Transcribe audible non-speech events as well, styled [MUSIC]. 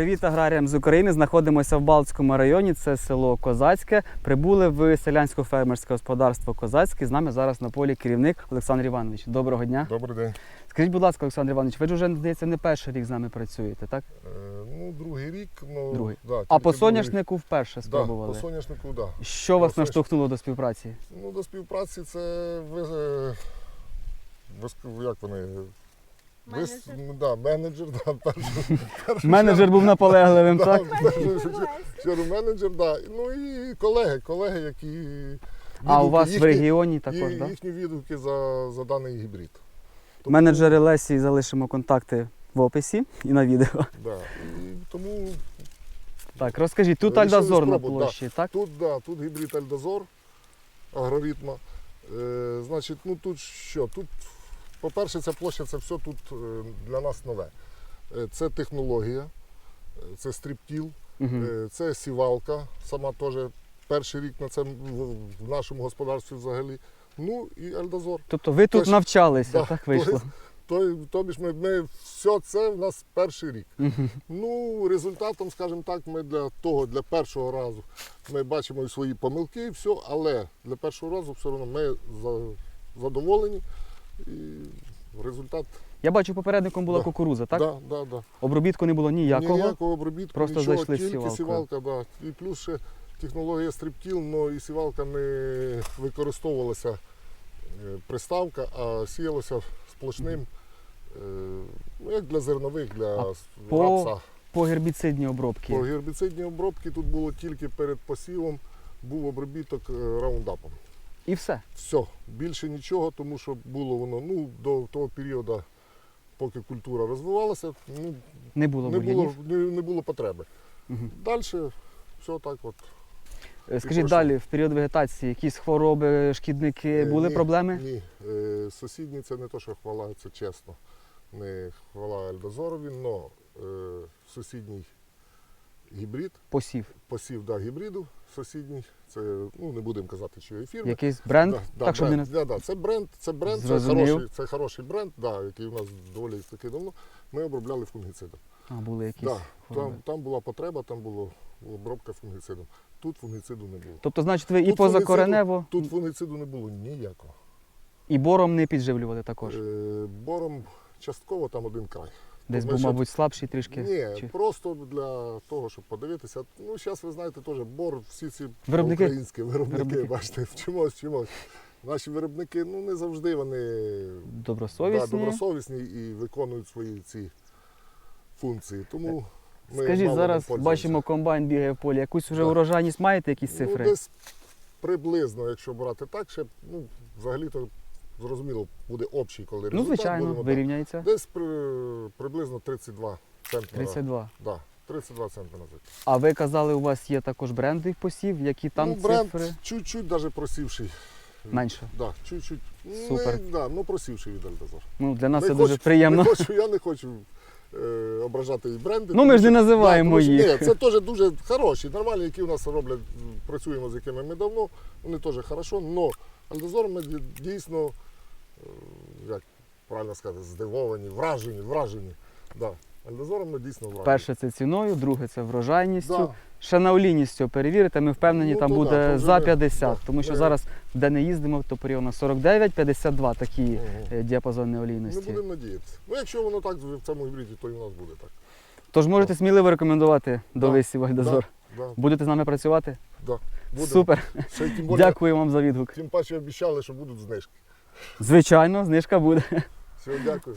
Привіт аграріям з України. Знаходимося в Балтському районі. Це село Козацьке. Прибули в селянсько-фермерське господарство Козацьке. З нами зараз на полі керівник Олександр Іванович. Доброго дня. Добрий день. Скажіть, будь ласка, Олександр Іванович, ви ж вже здається не перший рік з нами працюєте, так? Е, ну, другий рік. Ну, Другий. Да, А по другий. соняшнику вперше Да, спробували. по соняшнику, так. Да. Що вас по соняшнику. наштовхнуло до співпраці? Ну, до співпраці це ви, е, як вони? Ви, Менеджер. ну, да, менеджер, [LAUGHS] да, перший, перший Менеджер був наполегливим, да, так? перший чергу менеджер, да. Ну і колеги, колеги, які А у відгуки вас в їхні- регіоні також, і- так? їхні відгуки за, за даний гібрид. Тому- Менеджери Лесі залишимо контакти в описі і на відео. Да. І тому Так, розкажіть, тут Вирішили Альдазор на спробувати, площі, так? Тут, да, тут гібрид Альдозор агроритма. Е, значить, ну тут що? Тут, по-перше, ця площа це все тут е, для нас нове. Е, це технологія, е, це стріптіл, Угу. це сівалка, сама теж перший рік на це в, нашому господарстві взагалі. Ну і Альдозор. Тобто ви тут Тож- навчалися, да, так вийшло? То, тобі ж ми, ми все це в нас перший рік. Ну, результатом, скажімо так, ми для того, для першого разу ми бачимо і свої помилки, і все, але для першого разу все одно ми задоволені. І результат Я бачу, попередником була Да. кукуруза, так? Да, да, да. Обробітку не було ніякого. ніякого обробітку, Просто нічого, зайшли тільки сівалкою. сівалка, да. І плюс ще технологія стріптіл, але і сівалка не використовувалася е, приставка, а сіялося сплошним, е, ну, як для зернових, для А рапса. По гербіцидній обробки. По гербіцидній обробці тут було тільки перед посівом був обробіток е, раундапом. І все. Все, більше нічого, тому що було воно ну, до того періоду, поки культура розвивалася, ну, Не було не, було, не, не було потреби. Мгм. Далі все так от. Е, Скажіть далі, в період вегетації, якісь хвороби, шкідники, Е, були ні, проблеми? Ні. Е, Сусідні це не то, що хвала, це чесно. Не хвала Ельдозорові, але е, сусідній гібрид, Посів. посів да, гібриду сусідній, це ну, не будемо казати, чиєї фірми. Якийсь бренд? Да, да, так, щоб бренд. не... Да, да, це бренд, це бренд, це хороший, це хороший бренд, да, який у нас доволі таки давно. Ми обробляли фунгіцидом. А, були якісь Да, там, там була потреба, там була обробка фунгіцидом. Тут фунгіциду не було. Тобто, значить, ви і Тут позакоренево, Тут фунгіциду не було ніякого. і бором не підживлювали також. Е, бором частково там один край. Десь був, мабуть, слабший трішки. Ні, Чи- просто для того, щоб подивитися. Ну, зараз ви знаєте, теж бор, всі ці Виробники? українські виробники, Виробники. бачите, [LAUGHS] вчимось, вчимось. Наші виробники ну, не завжди вони Добросовісні. Да, добросовісні і виконують свої ці функції. Тому ми Скажіть, мало зараз бачимо, комбайн бігає в полі. Якусь вже Да. урожайність маєте якісь Ну, цифри? десь приблизно, якщо брати так, ще ну, взагалі-то зрозуміло, буде общий, коли ну, результат. звичайно, будемо вирівняється. Десь при, приблизно 32 центнера. 32. Да, 32 центнера. А ви казали, у вас є також бренди посів, які там ну, бренд цифри чуть-чуть навіть просівший. менше. Да, чуть-чуть. Супер. Не, да, ну просівший від Альдазор. Ну, для нас Не це хочу- дуже приємно. Не хочу, я не хочу е, ображати і бренди. Ну, ми ж не що- називаємо тому що- їх. Ні, це теж дуже хороші, нормальні, які у нас роблять, м, працюємо з якими ми давно, вони теж хорошо, але Альдозор ми ді- дійсно, як правильно сказати, здивовані, вражені, вражені. Да. Альдозором ми дійсно вражені. Перше це ціною, друге це врожайністю. Да. Ще на олійністю перевірите, ми впевнені, Ну, там то буде да, то вже за ми- 50, да, тому що ми- зараз, де не їздимо, то період 49-52 такі е, діапазони Не олійності. будемо надіятися. Ну, якщо воно так в цьому гібриді, то і у нас буде так. Тож можете сміливо рекомендувати до Да, висів Альдозор. Да, Будете з нами працювати? да. Будемо. Супер. Ще й тим, більше, Дякую вам за відгук. тим паче обіцяли, що будуть знижки. Звичайно, знижка буде. Все, дякую.